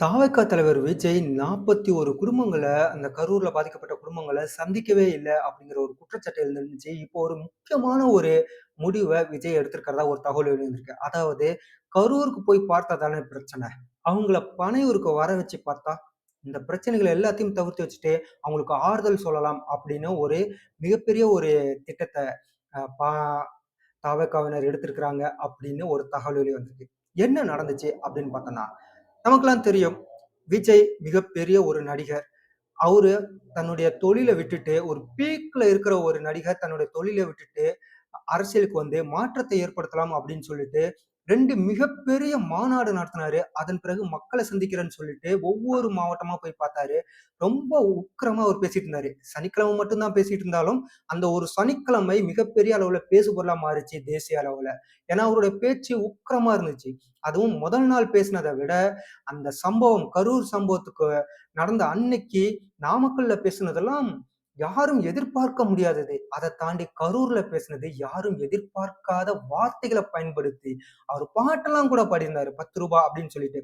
தாவேக்கா தலைவர் விஜய் 41 குடும்பங்கள அந்த கரூர்ல பாதிக்கப்பட்ட குடும்பங்கள சந்திக்கவே இல்ல அப்படிங்கிற ஒரு குற்றச்சாட்டு எழுந்திருந்துச்சு. இப்போ ஒரு முக்கியமான ஒரு முடிவ விஜய் எடுத்திருக்கிறதா ஒரு தகவல் எழுந்திருக்கு. அதாவது கரூருக்கு போய் பார்த்தா தானே பிரச்சனை. அவங்கள பனையூருக்கு வர வச்சு பார்த்தா, இந்த பிரச்சனைகள் எல்லாத்தையும் தவிர்த்து வச்சுட்டு, அவங்களுக்கு ஆறுதல் சொல்லலாம் அப்படின்னு ஒரு மிகப்பெரிய ஒரு திட்டத்த அ பா தாவேக்காவினர் எடுத்திருக்கிறாங்க அப்படின்னு ஒரு தகவல் வெளி வந்திருக்கு. என்ன நடந்துச்சு அப்படின்னு பார்த்தோம்னா, நமக்கெல்லாம் தெரியும். விஜய் மிகப்பெரிய ஒரு நடிகர். அவரு தன்னுடைய தொழிலை விட்டுட்டு, ஒரு பீக்ல இருக்கிற ஒரு நடிகர் தன்னுடைய தொழிலை விட்டுட்டு, அரசியலுக்கு வந்து மாற்றத்தை ஏற்படுத்தலாம் அப்படின்னு சொல்லிட்டு, ரெண்டு மிகப்பெரிய மாநாடு நடத்தினாரு. அதன் பிறகு மக்களை சந்திக்கிறேன்னு சொல்லிட்டு, ஒவ்வொரு மாவட்டமா போய் பார்த்தாரு. ரொம்ப உக்கிரமா அவர் பேசிட்டு இருந்தாரு. சனிக்கிழமை மட்டும்தான் பேசிட்டு இருந்தாலும், அந்த ஒரு சனிக்கிழமை மிகப்பெரிய அளவுல பேசுபொருளா மாறுச்சு தேசிய அளவுல. ஏன்னா, அவருடைய பேச்சு உக்கிரமா இருந்துச்சு. அதுவும் முதல் நாள் பேசினதை விட, அந்த சம்பவம் கரூர் சம்பவத்துக்கு நடந்த அன்னைக்கு நாமக்கல்ல பேசினதெல்லாம் யாரும் எதிர்பார்க்க முடியாதது. அதை தாண்டி கரூர்ல பேசினது யாரும் எதிர்பார்க்காத வார்த்தைகளை பயன்படுத்தி, அவர் பாட்டெல்லாம் கூட பாடியிருந்தாரு. பத்து ரூபா அப்படின்னு சொல்லிட்டு.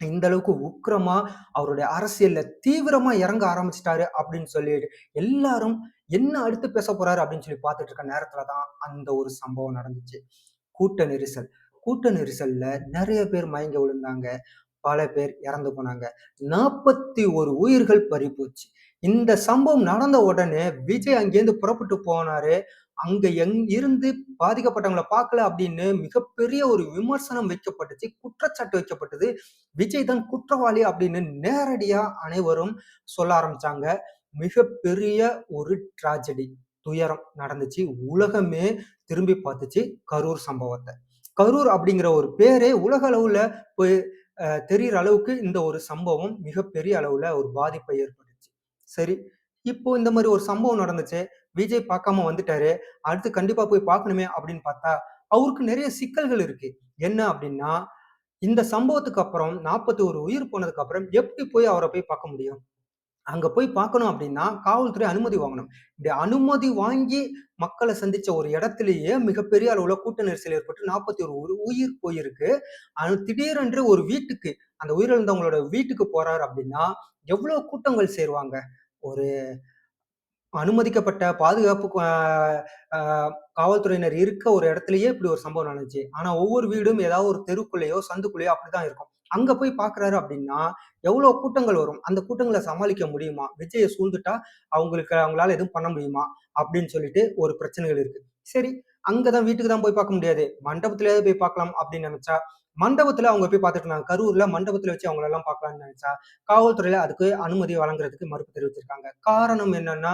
இந்த அளவுக்கு உக்கிரமா அவருடைய அரசியல்ல தீவிரமா இறங்க ஆரம்பிச்சிட்டாரு அப்படின்னு சொல்லிட்டு எல்லாரும் என்ன அடுத்து பேச போறாரு அப்படின்னு சொல்லி பார்த்துட்டு இருக்க நேரத்துல தான் அந்த ஒரு சம்பவம் நடந்துச்சு. கூட்ட நெரிசல். கூட்ட நெரிசல்ல நிறைய பேர் மயங்க விழுந்தாங்க. பல பேர் இறந்து போனாங்க. 41 உயிர்கள் பறிபோச்சு. இந்த சம்பவம் நடந்த உடனே விஜய் அங்கேருந்து புறப்பட்டு போனாரு. அங்க எங் இருந்து பாதிக்கப்பட்டவங்கள பார்க்கல அப்படின்னு மிகப்பெரிய ஒரு விமர்சனம் வைக்கப்பட்டுச்சு. குற்றச்சாட்டு வைக்கப்பட்டது. விஜய் தான் குற்றவாளி அப்படின்னு நேரடியா அனைவரும் சொல்ல ஆரம்பிச்சாங்க. மிகப்பெரிய ஒரு டிராஜடி துயரம் நடந்துச்சு. உலகமே திரும்பி பார்த்துச்சு கரூர் சம்பவத்தை கரூர் அப்படிங்கிற ஒரு பேரே உலக அளவுல போய் அ தெரியிற அளவுக்கு இந்த ஒரு சம்பவம் மிகப்பெரிய அளவுல ஒரு பாதிப்பை ஏற்பட்டுச்சு. சரி, இப்போ இந்த மாதிரி ஒரு சம்பவம் நடந்துச்சு. விஜய் பார்க்காம வந்துட்டாரு. அடுத்து கண்டிப்பா போய் பார்க்கணுமே அப்படின்னு பார்த்தா, அவருக்கு நிறைய சிக்கல்கள் இருக்கு. என்ன அப்படின்னா, இந்த சம்பவத்துக்கு அப்புறம் 41 உயிர் போனதுக்கு அப்புறம் எப்படி போய் அவரை போய் பார்க்க முடியும்? அங்க போய் பார்க்கணும் அப்படின்னா, காவல்துறை அனுமதி வாங்கணும். இப்படி அனுமதி வாங்கி மக்களை சந்திச்ச ஒரு இடத்துலயே மிகப்பெரிய அளவுல கூட்ட நெரிசல் ஏற்பட்டு நாற்பத்தி ஒரு ஒரு உயிர் போயிருக்கு. அது திடீரென்று ஒரு வீட்டுக்கு, அந்த உயிரிழந்தவங்களோட வீட்டுக்கு போறாரு அப்படின்னா, எவ்வளோ கூட்டங்கள் சேருவாங்க? ஒரு அனுமதிக்கப்பட்ட பாதுகாப்பு காவல்துறையினர் இருக்க ஒரு இடத்துலயே இப்படி ஒரு சம்பவம் நடந்துச்சு. ஆனா ஒவ்வொரு வீடும் ஏதாவது ஒரு தெருக்குள்ளேயோ, சந்துக்குள்ளேயோ அப்படிதான் இருக்கும். அங்க போய் பாக்குறாரு அப்படின்னா, எவ்வளோ கூட்டங்கள் வரும். அந்த கூட்டங்களை சமாளிக்க முடியுமா? விஜயை சூழ்ந்துட்டா அவங்களுக்கு அவங்களால எதுவும் பண்ண முடியுமா? அப்படின்னு சொல்லிட்டு ஒரு பிரச்சனைகள் இருக்கு. சரி, அங்கதான் வீட்டுக்கு தான் போய் பார்க்க முடியாது. மண்டபத்திலேயாவது போய் பார்க்கலாம் அப்படின்னு நினைச்சா மண்டபத்துல அவங்க போய் பார்த்துட்டு இருந்தாங்க. கரூர்ல மண்டபத்துல வச்சு அவங்களெல்லாம் பார்க்கலாம்னு நினைச்சா காவல்துறையில அதுக்கு அனுமதி வழங்குறதுக்கு மறுப்பு தெரிவிச்சிருக்காங்க. காரணம் என்னன்னா,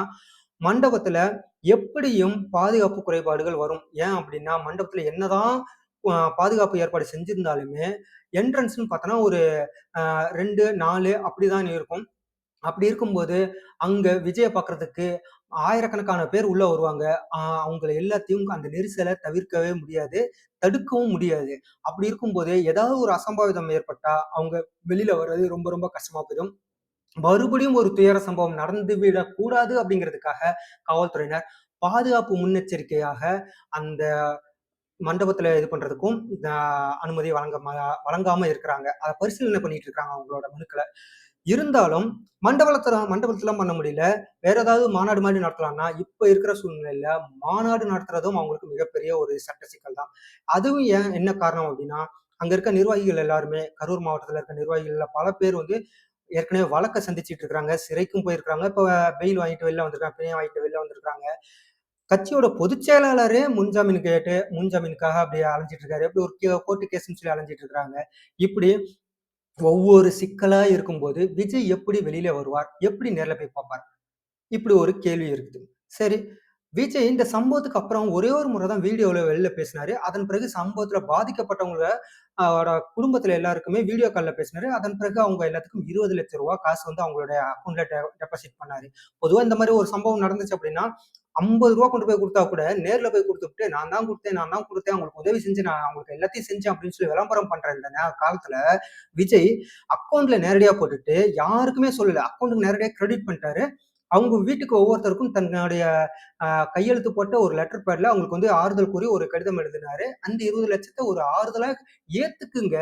மண்டபத்துல எப்படியும் பாதுகாப்பு குறைபாடுகள் வரும். ஏன் அப்படின்னா, மண்டபத்துல என்னதான் பாதுகாப்பு ஏற்பாடு செஞ்சிருந்தாலுமே, என்ட்ரன்ஸ்னு பார்த்தோன்னா ஒரு ரெண்டு நாலு அப்படிதான் இருக்கும். அப்படி இருக்கும்போது, அங்க விஜய பாக்குறதுக்கு ஆயிரக்கணக்கான பேர் உள்ள வருவாங்க. அவங்களை அவங்கள எல்லாத்தையும் அந்த நெரிசலை தவிர்க்கவே முடியாது. தடுக்கவும் முடியாது. அப்படி இருக்கும்போது, ஏதாவது ஒரு அசம்பாவிதம் ஏற்பட்டா, அவங்க வெளியில வர்றது ரொம்ப ரொம்ப கஷ்டமா போயிடும். மறுபடியும் ஒரு துயர சம்பவம் நடந்து விடக்கூடாது அப்படிங்கிறதுக்காக, காவல்துறையினர் பாதுகாப்பு முன்னெச்சரிக்கையாக அந்த மண்டபத்துல இது பண்றதுக்கும் அனுமதி வழங்க ம வழங்காம இருக்கிறாங்க. அதை பரிசீலனை பண்ணிட்டு இருக்காங்க அவங்களோட மனுக்களை இருந்தாலும் மண்டபத்துல மண்டபத்துலலாம் பண்ண முடியல. வேற ஏதாவது மாநாடு மாதிரி நடத்தலாம்னா, இப்ப இருக்கிற சூழ்நிலையில மாநாடு நடத்துறதும் அவங்களுக்கு மிகப்பெரிய ஒரு சட்ட சிக்கல் தான். அதுவும் ஏன் என்ன காரணம் அப்படின்னா அங்க இருக்க நிர்வாகிகள் எல்லாருமே கரூர் மாவட்டத்துல இருக்க நிர்வாகிகள்ல பல பேர் வந்து ஏற்கனவே வழக்க சந்திச்சுட்டு இருக்கிறாங்க சிறைக்கும் போயிருக்கிறாங்க இப்ப பெயில் வாங்கிட்டு வெளில வந்திருக்காங்க. பிணையம் வாங்கிட்டு வெளில வந்திருக்காங்க. கட்சியோட பொதுச் செயலாளரே முன்ஜாமீன் கேட்டு முன்ஜாமீனுக்காக அப்படி அலைஞ்சிட்டு இருக்காரு. இப்படி ஒரு கே கோர்ட்டு கேஸ்ன்னு சொல்லி அலைஞ்சிட்டு இருக்காங்க. இப்படி ஒவ்வொரு சிக்கலா இருக்கும்போது, விஜய் எப்படி வெளியில வருவார்? எப்படி நேரில் போய் பார்ப்பார்? இப்படி ஒரு கேள்வி இருக்குது. சரி, விஜய் இந்த சம்பவத்துக்கு அப்புறம் ஒரே ஒரு முறை தான் வீடியோவில் வெளியில் பேசினாரு. அதன் பிறகு சம்பவத்துல பாதிக்கப்பட்டவங்கள அவரோட குடும்பத்துல எல்லாருக்குமே வீடியோ காலில் பேசினாரு. அதன் பிறகு அவங்க எல்லாத்துக்கும் இருபது லட்ச ரூபா காசு வந்து அவங்களுடைய அக்கௌண்ட்ல டெ டெபாசிட் பண்ணாரு. பொதுவாக இந்த மாதிரி ஒரு சம்பவம் நடந்துச்சு அப்படின்னா, ஐம்பது ரூபா கொண்டு போய் கொடுத்தா கூட, நேர்ல போய் கொடுத்துட்டு நான் தான் கொடுத்தேன் நான் தான் கொடுத்தேன் அவங்களுக்கு உதவி செஞ்சு நான் அவங்களுக்கு எல்லாத்தையும் செஞ்சேன் அப்படின்னு சொல்லி விளம்பரம் பண்ற இந்த காலத்துல, விஜய் அக்கௌண்ட்ல நேரடியா போட்டுட்டு, யாருக்குமே சொல்லல. அக்கௌண்ட்டுக்கு நேரடியா கிரெடிட் பண்ணிட்டாரு. அவங்க வீட்டுக்கு ஒவ்வொருத்தருக்கும் தன்னுடைய கையெழுத்து போட்ட ஒரு லெட்டர் பேட்ல அவங்களுக்கு வந்து ஆறுதல் கூறி ஒரு கடிதம் எழுதினாரு. அந்த 20,00,000 ஒரு ஆறுதலா ஏத்துக்குங்க.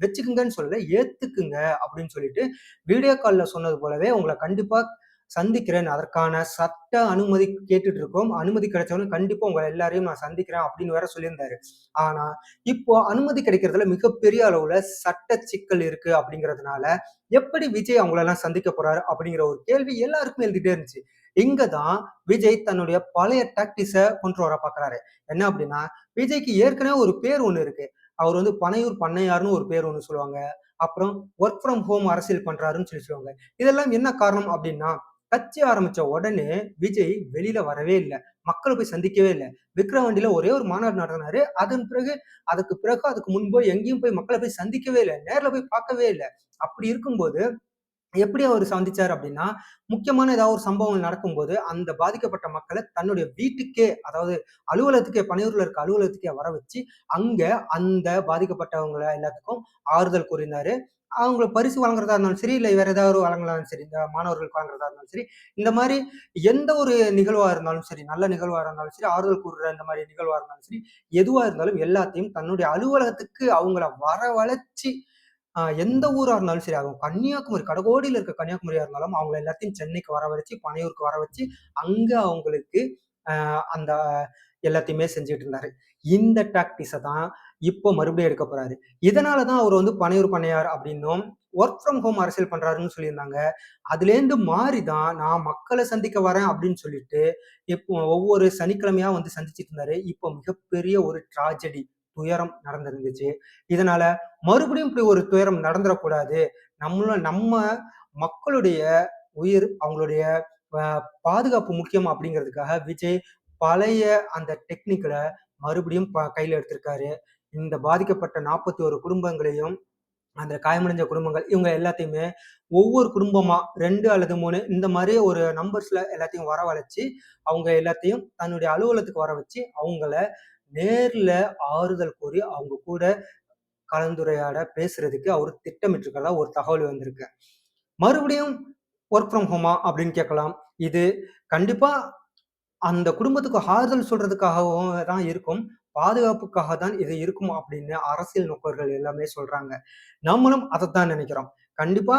வச்சுக்குங்கன்னு சொல்லல, ஏத்துக்குங்க அப்படின்னு சொல்லிட்டு வீடியோ காலில் சொன்னது போலவே உங்களை கண்டிப்பா சந்திக்கிறேன். அதற்கான சட்ட அனுமதி கேட்டுட்டு இருக்கோம். அனுமதி கிடைச்சவனும் கண்டிப்பா உங்களை எல்லாரையும் நான் சந்திக்கிறேன் அப்படின்னு வேற சொல்லியிருந்தாரு. ஆனா, இப்போ அனுமதி கிடைக்கிறதுல மிகப்பெரிய அளவுல சட்ட சிக்கல் இருக்கு அப்படிங்கிறதுனால, எப்படி விஜய் அவங்களெல்லாம் சந்திக்க போறாரு அப்படிங்கிற ஒரு கேள்வி எல்லாருக்குமே எழுதிட்டே இருந்துச்சு. இங்க தான் விஜய் தன்னுடைய பழைய டாக்டிஸை கொண்டு வர பாக்குறாரு என்ன அப்படின்னா, விஜய்க்கு ஏற்கனவே ஒரு பேர் ஒண்ணு இருக்கு. அவர் வந்து பனையூர் பண்ணையார்னு ஒரு பேர் ஒண்ணு சொல்லுவாங்க. அப்புறம் ஒர்க் ஃப்ரம் ஹோம் அரசியல் பண்றாருன்னு சொல்லி சொல்லுவாங்க. இதெல்லாம் என்ன காரணம் அப்படின்னா, கட்சி ஆரம்பிச்ச உடனே விஜய் வெளியில வரவே இல்லை மக்களை போய் சந்திக்கவே இல்லை விக்ரவாண்டியில ஒரே ஒரு மாநாடு நடத்தினாரு. அதன் பிறகு அதுக்கு பிறகு அதுக்கு முன்போ எங்கேயும் போய் மக்களை போய் சந்திக்கவே இல்லை நேரில் போய் பார்க்கவே இல்லை அப்படி இருக்கும்போது எப்படி அவர் சந்திச்சார் அப்படின்னா, முக்கியமான ஏதாவது ஒரு சம்பவங்கள் நடக்கும்போது, அந்த பாதிக்கப்பட்ட மக்களை தன்னுடைய வீட்டுக்கே, அதாவது அலுவலகத்துக்கே பனையூர்ல இருக்க அலுவலகத்துக்கே வர வச்சு, அங்க அந்த பாதிக்கப்பட்டவங்கள எல்லாத்துக்கும் ஆறுதல் கூறினாரு. அவங்களுக்கு பரிசு வழங்குறதா இருந்தாலும் சரி, இல்லை வேற ஏதாவது வழங்கலாம் சரி, இந்த மாணவர்களுக்கு வழங்குறதா இருந்தாலும் சரி, இந்த மாதிரி எந்த ஒரு நிகழ்வா இருந்தாலும் சரி, நல்ல நிகழ்வா இருந்தாலும் சரி, ஆறுதல் கூறுற இந்த மாதிரி நிகழ்வா இருந்தாலும் சரி, எதுவா இருந்தாலும் எல்லாத்தையும் தன்னுடைய அலுவலகத்துக்கு அவங்கள வரவழைச்சி எந்த ஊரா இருந்தாலும் சரி, அவங்க கன்னியாகுமரி கடகோடியில் இருக்க கன்னியாகுமரியா இருந்தாலும், அவங்கள எல்லாத்தையும் சென்னைக்கு வர வச்சு பனையூருக்கு வர வச்சு, அங்க அவங்களுக்கு அந்த எல்லாத்தையுமே செஞ்சுட்டு இருந்தாரு. இந்த டாக்டிஸை தான் இப்போ மறுபடியும் எடுக்க போறாரு. இதனால தான் அவர் வந்து பனையூர் பண்ணையார் அப்படின்னும், ஒர்க் ஃப்ரம் ஹோம் அரசியல் பண்றாருன்னு சொல்லியிருந்தாங்க. அதுலேருந்து மாறி தான் நான் மக்களை சந்திக்க வரேன் அப்படின்னு சொல்லிட்டு, இப்போ ஒவ்வொரு சனிக்கிழமையா வந்து சந்திச்சுட்டு இருந்தாரு. இப்போ மிகப்பெரிய ஒரு ட்ராஜடி, துயரம் நடந்திருந்துச்சு. இதனால மறுபடியும் இப்படி ஒரு துயரம் நடந்துடக்கூடாது நம்மள நம்ம மக்களுடைய உயிர், அவங்களுடைய பாதுகாப்பு முக்கியம் அப்படிங்கிறதுக்காக விஜய் பழைய அந்த டெக்னிக்கலை மறுபடியும் ப கையில் எடுத்திருக்காரு. இந்த பாதிக்கப்பட்ட 41 குடும்பங்களையும், அந்த காயமடைஞ்ச குடும்பங்கள் இவங்க எல்லாத்தையுமே ஒவ்வொரு குடும்பமா ரெண்டு அல்லது மூணு இந்த மாதிரி ஒரு நம்பர்ஸ்ல எல்லாத்தையும் வரவழைச்சு, அவங்க எல்லாத்தையும் தன்னுடைய அலுவலகத்துக்கு வர வச்சு, அவங்கள நேர்ல ஆறுதல் கூறி, அவங்க கூட கலந்துரையாட, பேசுறதுக்கு அவர் திட்டமிட்டிருக்கிறதா ஒரு தகவல் வந்திருக்கு. மறுபடியும் ஒர்க் ஃப்ரம் ஹோமா அப்படின்னு கேட்கலாம். இது கண்டிப்பா அந்த குடும்பத்துக்கு ஆறுதல் சொல்றதுக்காகவும் தான் இருக்கும். பாதுகாப்புக்காக தான் இது இருக்கும் அப்படின்னு அரசியல் நோக்கர்கள் எல்லாமே சொல்றாங்க. நம்மளும் அதைத்தான் நினைக்கிறோம். கண்டிப்பா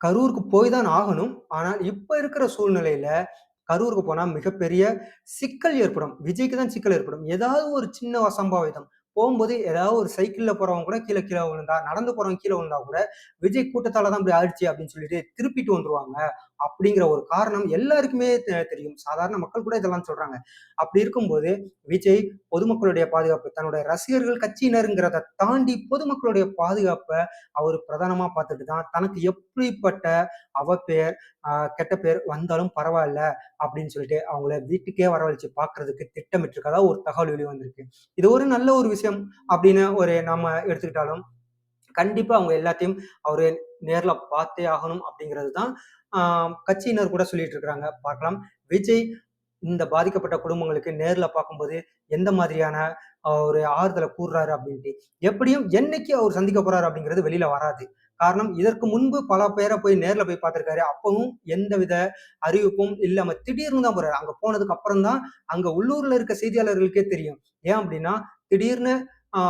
கரூருக்கு போய் தான் ஆகணும். ஆனால் இப்ப இருக்கிற சூழ்நிலையில கரூருக்கு போனா மிகப்பெரிய சிக்கல் ஏற்படும். விஜய்க்கு தான் சிக்கல் ஏற்படும். ஏதாவது ஒரு சின்ன அசம்பாவிதம். போகும்போது ஏதாவது ஒரு சைக்கிளில் போகிறவங்க கூட கீழே கீழே விழுந்தா, நடந்து போகிறவங்க கீழே விழுந்தா கூட, விஜய் கூட்டத்தால் தான் இப்படி ஆயிடுச்சு அப்படின்னு சொல்லிட்டு திருப்பிட்டு வந்துருவாங்க. அப்படிங்கிற ஒரு காரணம் எல்லாருக்குமே தெ தெரியும். சாதாரண மக்கள் கூட இதெல்லாம் சொல்றாங்க. அப்படி இருக்கும்போது விஜய் பொதுமக்களுடைய பாதுகாப்பு, தன்னுடைய ரசிகர்கள், கட்சியினருங்கிறத தாண்டி பொதுமக்களுடைய பாதுகாப்பை அவர் பிரதானமாக பார்த்துட்டு தான் தனக்கு எப்படிப்பட்ட அவ பேர் கெட்ட பேர் வந்தாலும் பரவாயில்ல அப்படின்னு சொல்லிட்டு அவங்கள வீட்டுக்கே வரவழைச்சு பார்க்கறதுக்கு திட்டமிட்டிருக்கிறதா ஒரு தகவல் வெளிவந்திருக்கு. இது ஒரு நல்ல ஒரு விஷயம் அப்படின்னு ஒரு நாம எடுத்துக்கிட்டாலும், கண்டிப்பா அவங்க எல்லாத்தையும் அவரு நேர்ல பார்த்தே ஆகணும் அப்படிங்கிறது தான் கட்சியினர் கூட சொல்லிட்டு இருக்கிறாங்க. பார்க்கலாம். விஜய் இந்த பாதிக்கப்பட்ட குடும்பங்களுக்கு நேர்ல பார்க்கும்போது எந்த மாதிரியான ஒரு ஆறுதலை கூறுறாரு அப்படின்ட்டு. எப்படியும் என்னைக்கு அவர் சந்திக்க போறாரு அப்படிங்கிறது வெளியில வராது. காரணம் இதற்கு முன்பு பல பேரை போய் நேரில் போய் பார்த்துருக்காரு அப்பவும் எந்தவித அறிவிப்பும் இல்லாம திடீர்னு தான் போறாரு. அங்க போனதுக்கு அப்புறம் தான் அங்க உள்ளூர்ல இருக்க செய்தியாளர்களுக்கே தெரியும். ஏன் அப்படின்னா, திடீர்னு ஆ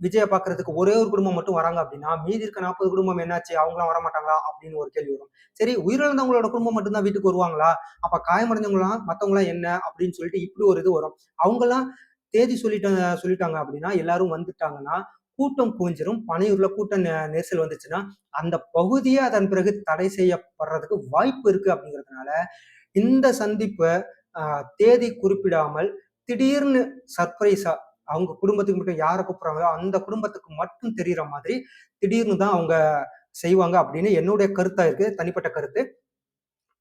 விஜய பார்க்கறதுக்கு ஒரே ஒரு குடும்பம் மட்டும் வராங்க அப்படின்னா, மீதி இருக்க 40 குடும்பம் என்னாச்சு? அவங்கலாம் வரமாட்டாங்களா? அப்படின்னு ஒரு கேள்வி வரும். சரி உயிரிழந்தவங்களோட குடும்பம் மட்டும் தான் வீட்டுக்கு வருவாங்களா? அப்ப காயமடைஞ்சவங்களாம் மற்றவங்களாம் என்ன? அப்படின்னு சொல்லிட்டு இப்படி ஒரு இது வரும். அவங்களாம் தேதி சொல்லிட்டாங்க சொல்லிட்டாங்க அப்படின்னா, எல்லாரும் வந்துட்டாங்கன்னா, கூட்டம் குவிஞ்சிரும். பனையூர்ல கூட்ட நெ நெரிசல் வந்துச்சுன்னா, அந்த பகுதியே அதன் பிறகு தடை செய்யப்படுறதுக்கு வாய்ப்பு இருக்கு அப்படிங்கிறதுனால, இந்த சந்திப்பை தேதி குறிப்பிடாமல் திடீர்னு சர்ப்ரைஸா அவங்க குடும்பத்துக்கு மட்டும் யாரை கூப்பிடுறாங்களோ, அந்த குடும்பத்துக்கு மட்டும் தெரியற மாதிரி திடீர்னு தான் அவங்க செய்வாங்க அப்படின்னு என்னுடைய கருத்தா இருக்கு. தனிப்பட்ட கருத்து.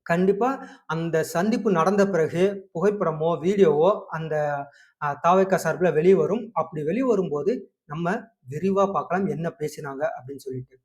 கண்டிப்பாக அந்த சந்திப்பு நடந்த பிறகு புகைப்படமோ, வீடியோவோ அந்த தாவைக்கா சார்பில் வெளியே வரும். அப்படி வெளியே வரும்போது நம்ம விரிவாக பார்க்கலாம் என்ன பேசினாங்க அப்படின்னு சொல்லிட்டு.